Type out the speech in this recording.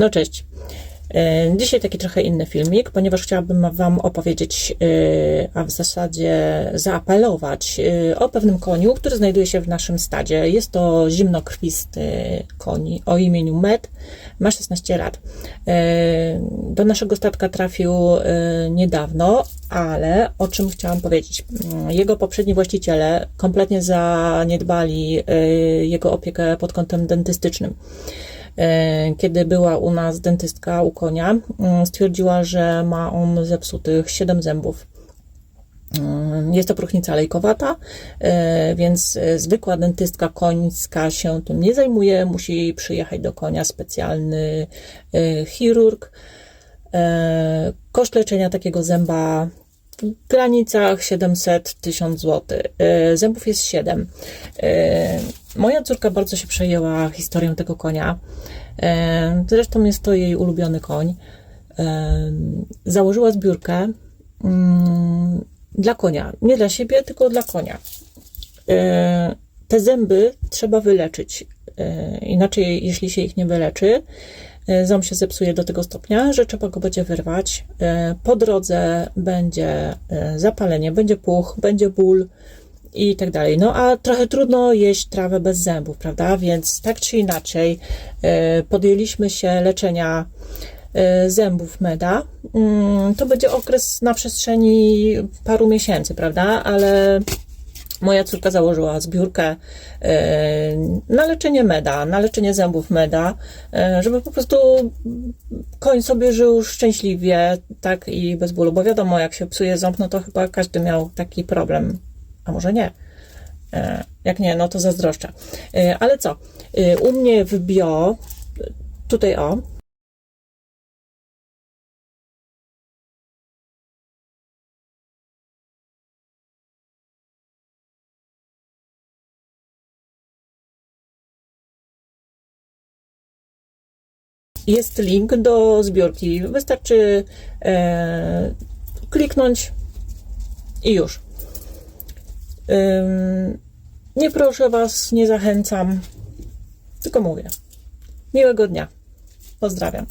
No cześć. E, Dzisiaj taki trochę inny filmik, ponieważ chciałabym Wam opowiedzieć, e, a w zasadzie zaapelować e, o pewnym koniu, który znajduje się w naszym stadzie. Jest to zimnokrwisty koń o imieniu Med, ma 16 lat. Do naszego stadka trafił niedawno, ale o czym chciałam powiedzieć? Mm, Jego poprzedni właściciele kompletnie zaniedbali jego opiekę pod kątem dentystycznym. E, kiedy była u nas dentystka u konia, mm, stwierdziła, że ma on zepsutych 7 zębów. Mm, Jest to próchnica lejkowata, e, więc e, zwykła dentystka końska się tym nie zajmuje. Musi przyjechać do konia specjalny chirurg. Koszt leczenia takiego zęba w granicach 700-1000 zł. Zębów jest 7. Moja córka bardzo się przejęła historią tego konia. Zresztą jest to jej ulubiony koń. Założyła zbiórkę mm, dla konia. Nie dla siebie, tylko dla konia. Te zęby trzeba wyleczyć. Inaczej, jeśli się ich nie wyleczy, e, ząb się zepsuje do tego stopnia, że trzeba go będzie wyrwać. E, Po drodze będzie e, zapalenie, będzie puch, będzie ból i tak dalej. No a trochę trudno jeść trawę bez zębów, prawda? Więc tak czy inaczej e, podjęliśmy się leczenia e, zębów meda. Mm, To będzie okres na przestrzeni paru miesięcy, prawda? Ale moja córka założyła zbiórkę e, na leczenie meda, na leczenie zębów meda, żeby po prostu koń sobie żył szczęśliwie, tak i bez bólu, bo wiadomo, jak się psuje ząb, no to chyba każdy miał taki problem, a może nie. E, Jak nie, no to zazdroszczę. E, Ale co? E, U mnie w bio, tutaj o, jest link do zbiórki. Wystarczy e, kliknąć i już. Nie proszę Was, nie zachęcam, tylko mówię. Miłego dnia. Pozdrawiam.